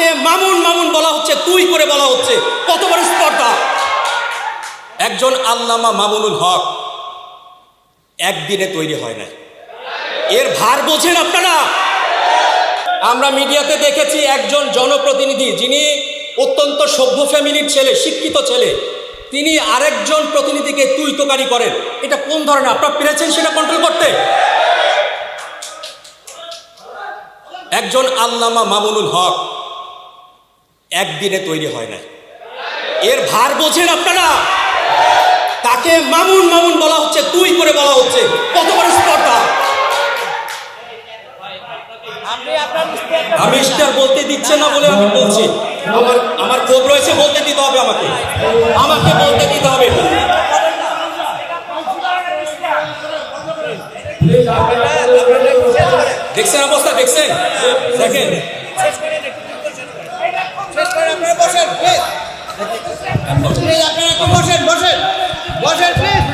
তাকে মামুন মামুন বলা হচ্ছে, তুই করে বলা হচ্ছে। কত বড় স্পর্ধা? একজন আল্লামা মামুনুল হক একদিনে তৈরি হয় না এর ভার বোঝেন আপনারা? আমরা মিডিয়াতে দেখেছি একজন জনপ্রতিনিধি, যিনি অত্যন্ত সভ্য ফ্যামিলির ছেলে, শিক্ষিত ছেলে। তিনি আরেকজন প্রতিনিধিকে তুই তোকারি করেন। এটা কোন ধরনের? আপনারা পেরেছেন সেটা কন্ট্রোল করতে? একজন আল্লামা মামুনুল হক একদিনে তৈরি হয় না। এর ভার বোঝেন আপনারা? তাকে মামুন মামুন বলা হচ্ছে তুই করে বলা হচ্ছে। কত বড় স্পর্ধা। আমি স্টার বলতে দিচ্ছে না বলে আমি বলছি। আমার আমার ক্ষোভ রয়েছে বলতে দিতে হবে আমাকে। আমাকে বলতে দিতে হবে। দেখছেন অবস্থা দেখছেন? দেখেন বসেন প্লিজ প্লিজ আপনারা একটু বসেন বসেন। বসেন প্লিজ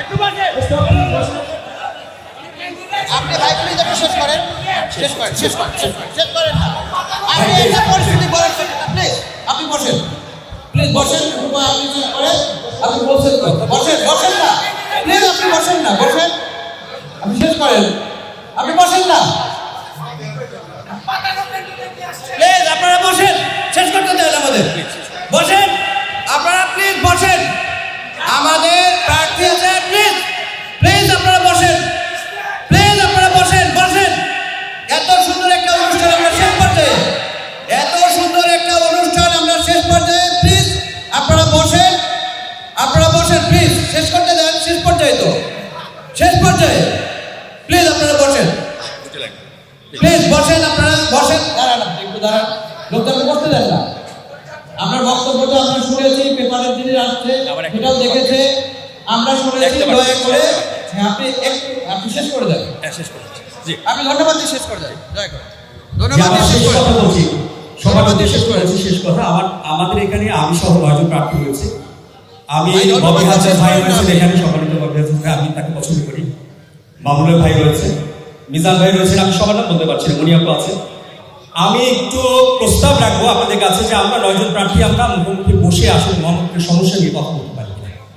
একটু বসেন। আপনি ভাই প্লিজ একটু শেষ করেন। শেষ করেন শেষ করেন শেষ করেন শেষ করেন। আপনি এই পরিস্থিতি বলেন প্লিজ আপনি বসেন। প্লিজ বসেন আপনি শেষ করেন। আপনি বলছেন তো। বসেন বসেন না। প্লিজ আপনি বসেন না বসেন। আপনি শেষ করেন। আপনি বসেন না। প্লিজ আপনারা বসেন শেষ করতে দেন আমাদের। বসেন। আপনারা প্লিজ বসেন। আমাদের প্রার্থী আছে প্লিজ প্লিজ আপনারা বসেন। প্লিজ আপনারা বসেন বসেন। এত সুন্দর একটা অনুষ্ঠান আমরা শেষ পর্যায়ে। এত সুন্দর একটা অনুষ্ঠান আমরা শেষ পর্যায়ে প্লিজ আপনারা বসেন। আপনারা বসেন প্লিজ শেষ করতে দেন শেষ পর্যায়ে তো। শেষ পর্যায়ে। প্লিজ আপনারা বসেন। প্লিজ বসেন আপনারা বসেন দাঁড়ান আপনি একটু দাঁড়ান লোকটাকে বসতে দেন না আপনার বক্তব্যটা আমরা শুনেছি পেপারের জিনিস দেখেছে আমরা শুনেছি দয়া করে হ্যাঁ, আপনি শেষ করে দেন। শেষ করছি জি। আপনি ধন্যবাদ দিয়ে শেষ করে দেন। দয়া করে। যে ধন্যবাদ দিয়ে শেষ শেষ করে কথা দেন। বলছি। শেষ করেছি শেষ কথা। আমার আমাদের এখানে আমি সহ নয়জন প্রার্থী হয়েছে আমি ববি হাসান ভাই রয়েছেন এখানে সম্মানিত ববি হাসান ভাই আমি তাকে পছন্দ করি। মামুনুল ভাই রয়েছে মিজান ভাই রয়েছেন আমি সবার নাম বলতে পারছি না মনিয়াপু আছে। আমি একটু প্রস্তাব রাখব আপনাদের কাছে যে আমরা নয়জন প্রার্থী আমরা মুখোমুখি বসে আসলে মোহাম্মদের সমস্যা নিয়ে কথা বলতে পারি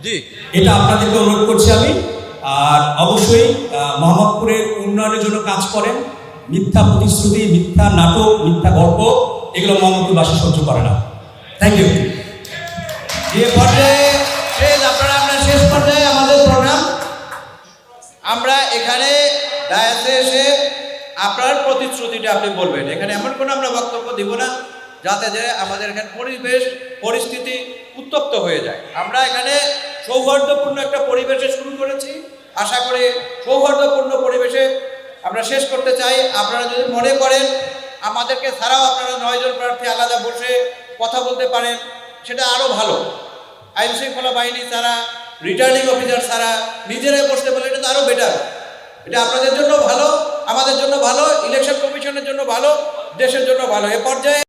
জি। এটা আপনাদেরকে অনুরোধ করছি আমি। আর অবশ্যই মোহাম্মদপুরের উন্নয়নের জন্য কাজ করেন। মিথ্যা প্রতিশ্রুতি মিথ্যা নাটক মিথ্যা গল্প এগুলো মোহাম্মদপুরবাসী সহ্য করে না। থ্যাংক ইউ যে পর্যায়ে আপনারা আমরা শেষ পর্যায়ে আমাদের প্রোগ্রাম আমরা এখানে ডায়াসে এসে আপনার প্রতিশ্রুতিটা আপনি বলবেন। এখানে এমন কোনো আমরা বক্তব্য দিব না, যাতে যে আমাদের এখানে পরিবেশ, পরিস্থিতি উত্তপ্ত হয়ে যায়। আমরা এখানে সৌহার্দ্যপূর্ণ একটা পরিবেশে শুরু করেছি। আশা করি সৌহার্দ্যপূর্ণ পরিবেশে আমরা শেষ করতে চাই। আপনারা যদি মনে করেন আমাদেরকে ছাড়াও আপনারা নয়জন প্রার্থী আলাদা বসে কথা বলতে পারেন, সেটা আরও ভালো। আইন শৃঙ্খলা বাহিনী ছাড়া রিটার্নিং অফিসার ছাড়া নিজেরাই বসতে পারলে এটা তো আরও বেটার এটা আপনাদের জন্য ভালো। আমাদের জন্য ভালো ইলেকশন কমিশনের জন্য ভালো দেশের জন্য ভালো। এ পর্যায়ে